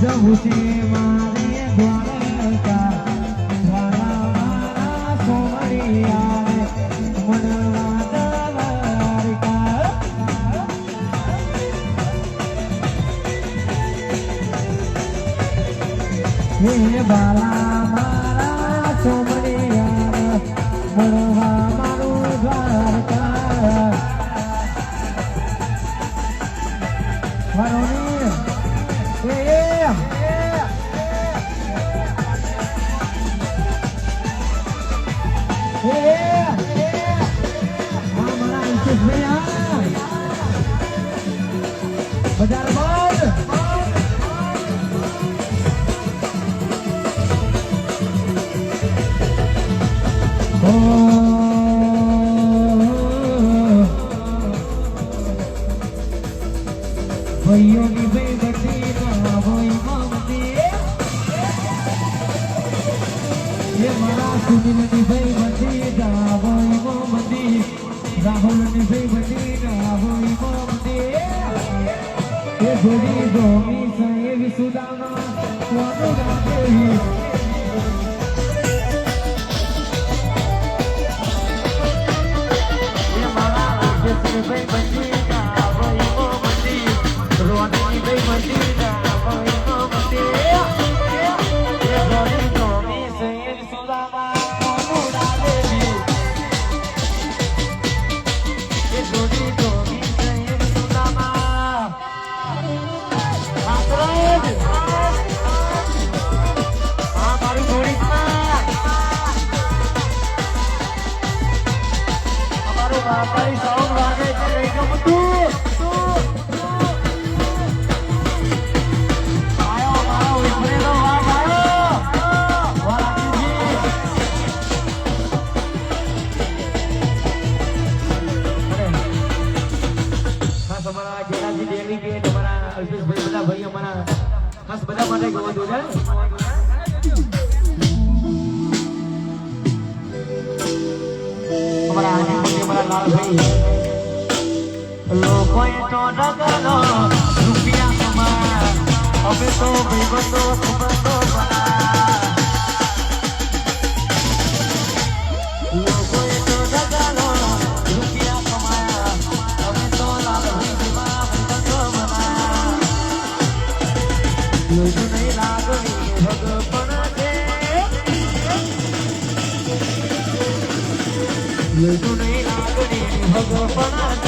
જવું છે મારે દ્વારકા દ્વારા મારા સોમરિયા મનવા દ્વારકા હે બાલા Ball. Oh. ભાઈઓની ભાઈ બધી ભાઈ મમતી એ મારા સુનિલની ભાઈ બધી ભાઈ મમતી રાહુલની ભાઈ બધી ભાઈ મમતી જોડી ગોમી સાહેબ સુદામા કોનું મારા રાજ્યશ્રી ભાઈ બધી ભાઈ મમતી વાર્તાની સાઉન્ડ વાગે છે લઈ ગયો બધું અમારા અલ્પેશભાઈ બધા ભાઈ અમારા ખાસ બધા માટે ગયો હતું લોકોએ તો ડગલો રૂપિયા કમા અમે તો ભાઈબંધો સંબંધો બના લોકોએ તો ડગલો રૂપિયા કમાયા અમે તો લાલભાઈ જેવા ભાઈબંધો બના લોહીનું નહીં લાગણી ભગપણ છે લોહીનું નહીં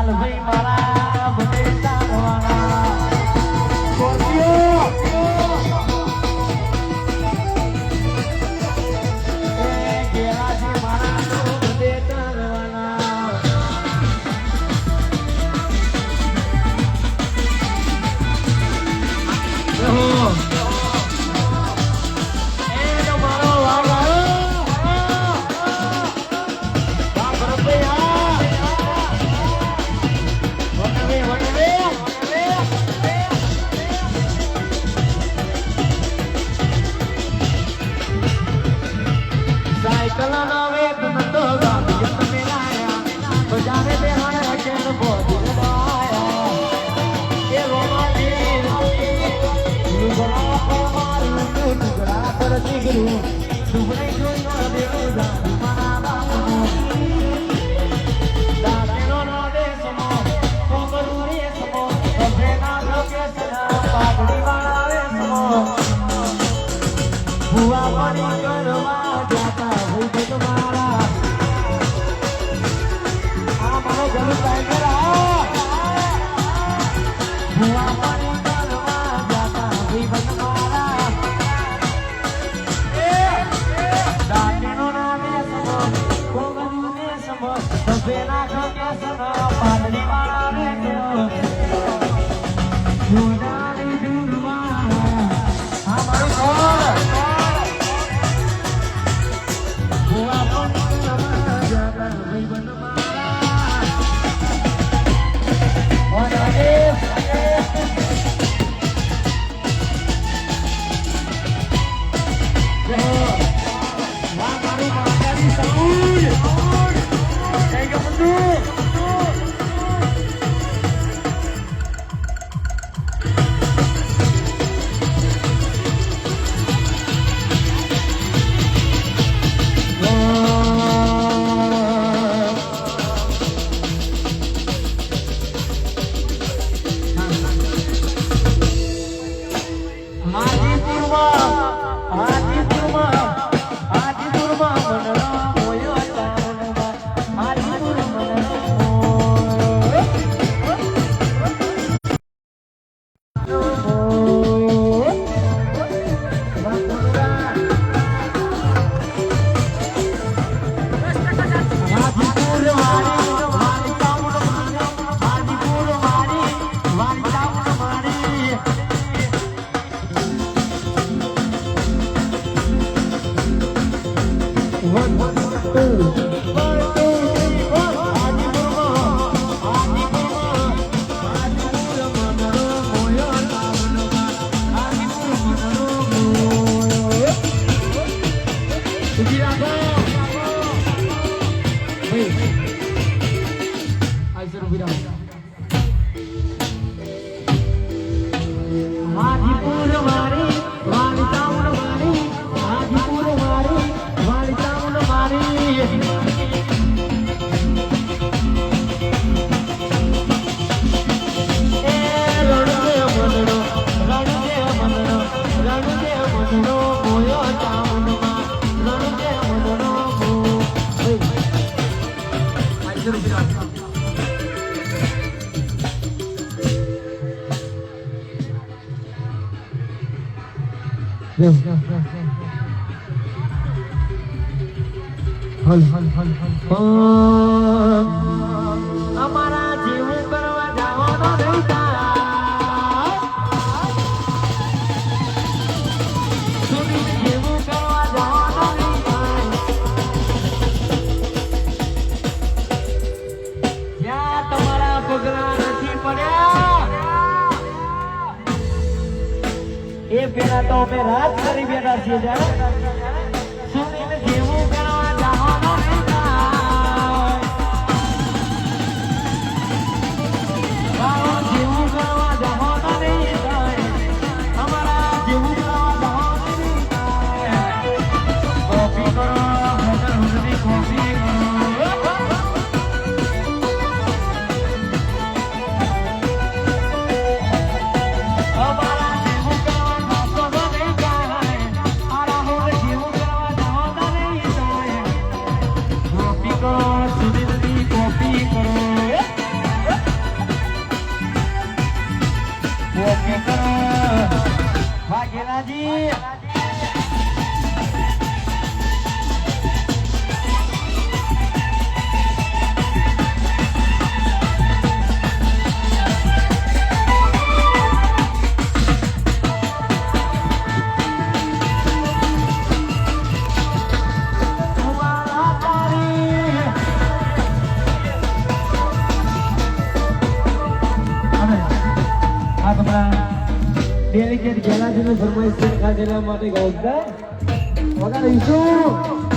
લાલભાઈ મારા. Thank you. মনোরম 扉を。No. Hal, hal, hal, hal. Obrigada. એના માટે ગૌતમ વગાડીશું.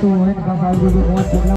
સુનિલ માટે ગવતું હોય ને કાકા આવી ગયું